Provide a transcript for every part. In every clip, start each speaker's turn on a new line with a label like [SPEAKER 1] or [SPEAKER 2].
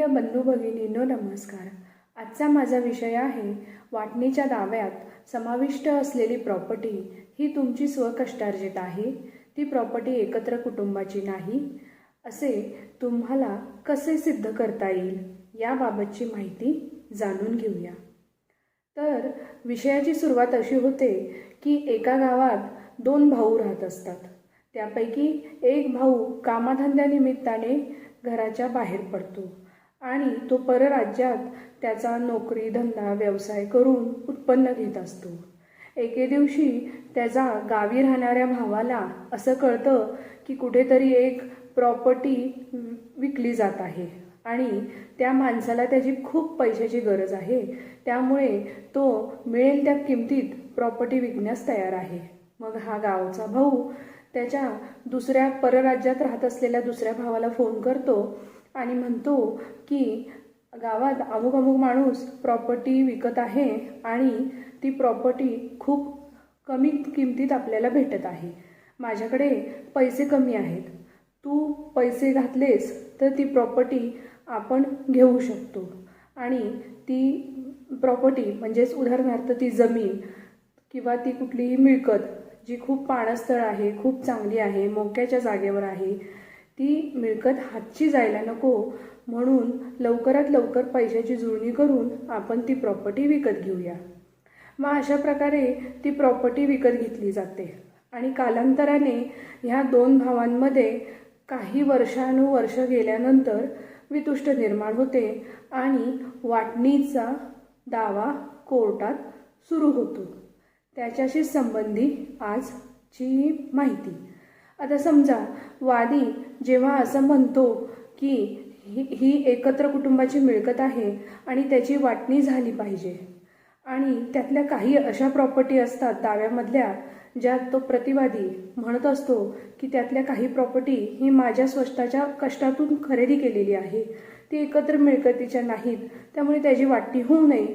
[SPEAKER 1] प्रिय बंधू भगिनींनो नमस्कार. आजचा माझा विषय आहे वाटणीच्या दाव्यात समाविष्ट असलेली प्रॉपर्टी ही तुमची स्वकष्टार्जित आहे? ती प्रॉपर्टी एकत्र कुटुंबाची नाही असे तुम्हाला कसे सिद्ध करता येईल याबाबतची माहिती जाणून घेऊया. तर विषयाची सुरुवात अशी होते की एका गावात दोन भाऊ राहत असतात. त्यापैकी एक भाऊ कामाधंद्यानिमित्ताने घराच्या बाहेर पडतो. आणि तो परराज्यात त्याचा नोकरी धंदा व्यवसाय करून उत्पन्न घेत असतो. एके दिवशी त्याचा गावी राहणाऱ्या भावाला असं कळतं की कुठेतरी एक प्रॉपर्टी विकली जात आहे आणि त्या माणसाला त्याची खूप पैशाची गरज आहे. त्यामुळे तो मिळेल त्या किमतीत प्रॉपर्टी विकण्यास तयार आहे. मग हा गावचा भाऊ त्याच्या दुसऱ्या परराज्यात राहत असलेल्या दुसऱ्या भावाला फोन करतो आणि म्हणतो की गावात अमुक अमुक माणूस प्रॉपर्टी विकत आहे आणि ती प्रॉपर्टी खूप कमी किमतीत आपल्याला भेटत आहे. माझ्याकडे पैसे कमी आहेत. तू पैसे घातलेस तर ती प्रॉपर्टी आपण घेऊ शकतो. आणि ती प्रॉपर्टी म्हणजेच उदाहरणार्थ ती जमीन किंवा ती कुठलीही मिळकत जी खूप पाणस्थळ आहे खूप चांगली आहे मोक्याच्या जागेवर आहे ती मिळकत हातची जायला नको. म्हणून लवकरात लवकर पैशाची जुळणी करून आपण ती प्रॉपर्टी विकत घेऊया. मग अशा प्रकारे ती प्रॉपर्टी विकत घेतली जाते. आणि कालांतराने ह्या दोन भावांमध्ये काही वर्षानुवर्ष गेल्यानंतर वितुष्ट निर्माण होते आणि वाटणीचा दावा कोर्टात सुरू होतो. त्याच्याशी संबंधी आजची माहिती. आता समजा वादी जेव्हा असं म्हणतो की ही ही एकत्र कुटुंबाची मिळकत आहे आणि त्याची वाटणी झाली पाहिजे आणि त्यातल्या काही अशा प्रॉपर्टी असतात दाव्यामधल्या ज्यात तो प्रतिवादी म्हणत असतो की त्यातल्या काही प्रॉपर्टी ही माझ्या स्वस्ताच्या कष्टातून खरेदी केलेली आहे. ती एकत्र मिळकतीच्या नाहीत त्यामुळे त्याची वाटणी होऊ नये.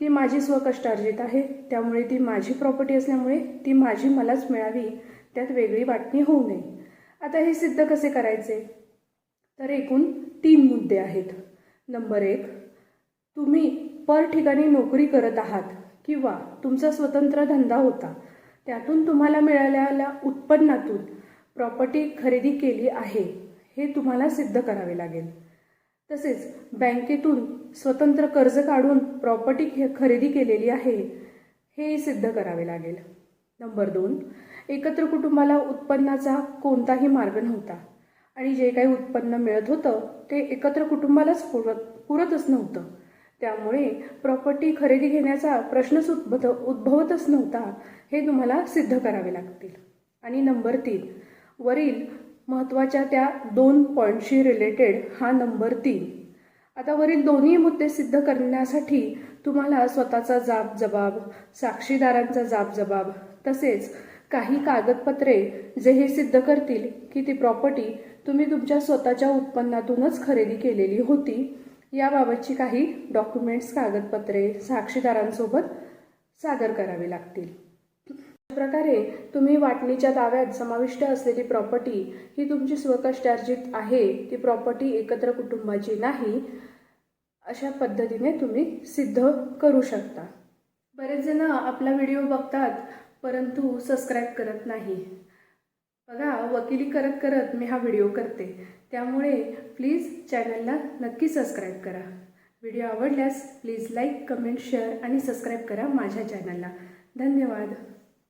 [SPEAKER 1] ती माझी स्वकष्टार्जित आहे त्यामुळे ती माझी प्रॉपर्टी असल्यामुळे ती माझी मलाच मिळावी. त्यात वेगळी वाटणी होऊ नये. आता हे सिद्ध कसे करायचे? तर एकूण तीन मुद्दे आहेत. नंबर एक तुम्ही पर ठिकाणी नोकरी करत आहात किंवा तुमचा स्वतंत्र धंदा होता त्यातून तुम्हाला मिळालेल्या उत्पन्नातून प्रॉपर्टी खरेदी केली आहे हे तुम्हाला सिद्ध करावे लागेल. तसेच बँकेतून स्वतंत्र कर्ज काढून प्रॉपर्टी खरेदी केलेली आहे हे सिद्ध करावे लागेल. नंबर दोन एकत्र कुटुंबाला उत्पन्नाचा कोणताही मार्ग नव्हता. आणि जे काही उत्पन्न मिळत होतं ते एकत्र कुटुंबालाच पुरत पुरतच नव्हतं. त्यामुळे प्रॉपर्टी खरेदी घेण्याचा प्रश्नच उद्भव उद्भवतच नव्हता हे तुम्हाला सिद्ध करावे लागतील. आणि नंबर तीन वरील महत्त्वाच्या त्या दोन पॉईंटशी रिलेटेड हा नंबर तीन. आता वरील दोन्ही मुद्दे सिद्ध करण्यासाठी तुम्हाला स्वतःचा जाब जबाब साक्षीदारांचा जाब जबाब तसेच काही कागदपत्रे जे हे सिद्ध करतील की ती प्रॉपर्टी तुम्ही तुमच्या स्वतःच्या उत्पन्नातूनच खरेदी केलेली होती याबाबतची काही डॉक्युमेंट्स कागदपत्रे साक्षीदारांसोबत सादर करावी लागतील. अशा प्रकारे तुम्ही वाटणीच्या दाव्यात समाविष्ट असलेली प्रॉपर्टी ही तुमची स्वकष्टार्जित आहे ती प्रॉपर्टी एकत्र कुटुंबाची नाही अशा पद्धतीने तुम्ही सिद्ध करू शकता. बरेच जण आपला व्हिडिओ बघतात परंतु सबस्क्राईब करत नाही. बघा वकिली करत करत मी हा व्हिडिओ करते. त्यामुळे प्लीज चॅनलला नक्की सबस्क्राईब करा. व्हिडिओ आवडल्यास प्लीज लाईक कमेंट शेअर आणि सबस्क्राईब करा माझ्या चॅनलला धन्यवाद.